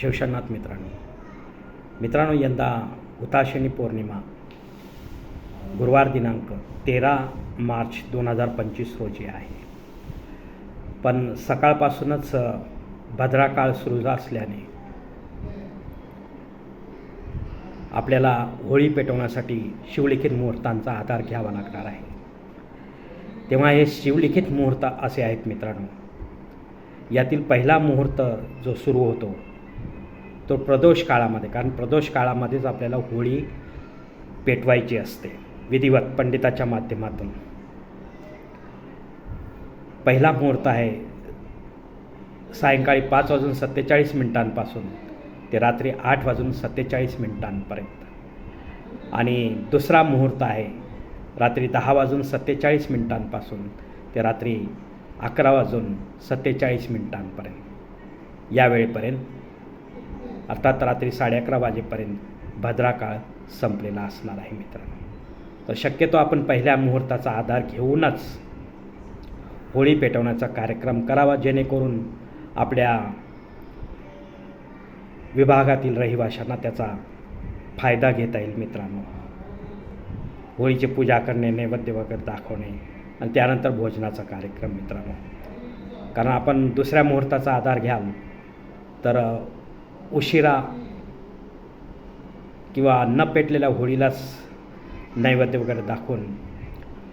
शिवशनाथ मित्रांनो. मित्रांनो यंदा उताशिनी पौर्णिमा गुरुवार दिनांक तेरा मार्च दोन हजार पंचवीस रोजी आहे. पण सकाळपासूनच भद्राकाळ सुरू असल्याने आपल्याला होळी पेटवण्यासाठी शिवलिखित मुहूर्तांचा आधार घ्यावा लागणार आहे. तेव्हा हे शिवलिखित मुहूर्त असे आहेत मित्रांनो. यातील पहिला मुहूर्त जो सुरू होतो तो प्रदोष काळामध्ये कारण प्रदोष काळामध्येच आपल्याला होळी पेटवायची असते विधिवत पंडिताच्या माध्यमातून. पहिला मुहूर्त आहे सायंकाळी पाच वाजून सत्तेचाळीस मिनिटांपासून ते रात्री आठ वाजून सत्तेचाळीस मिनिटांपर्यंत. आणि दुसरा मुहूर्त आहे रात्री दहा वाजून सत्तेचाळीस मिनिटांपासून ते रात्री अकरा वाजून सत्तेचाळीस मिनिटांपर्यंत. या वेळेपर्यंत अर्थात रात्री साडे अकरा वाजेपर्यंत भद्रा काळ संपलेला असणार आहे मित्रांनो. तर शक्यतो आपण पहिल्या मुहूर्ताचा आधार घेऊनच होळी पेटवण्याचा कार्यक्रम करावा जेणेकरून आपल्या विभागातील रहिवाशांना त्याचा फायदा घेता येईल मित्रांनो. होळीची पूजा करणे नैवेद्य वगैरे दाखवणे आणि त्यानंतर भोजनाचा कार्यक्रम मित्रांनो. कारण आपण दुसऱ्या मुहूर्ताचा आधार घ्याल तर उशिरा किंवा न पेटलेल्या होळीलाच नैवेद्य वगैरे दाखवून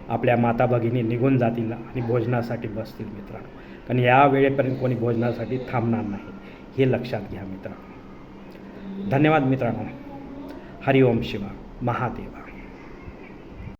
आपल्या माता भगिनी निघून जातील आणि भोजनासाठी बसतील मित्रांनो. कारण या वेळेपर्यंत कोणी भोजनासाठी थांबणार नाही हे लक्षात घ्या मित्रांनो. धन्यवाद मित्रांनो. हरिओम शिवा. महादेवा.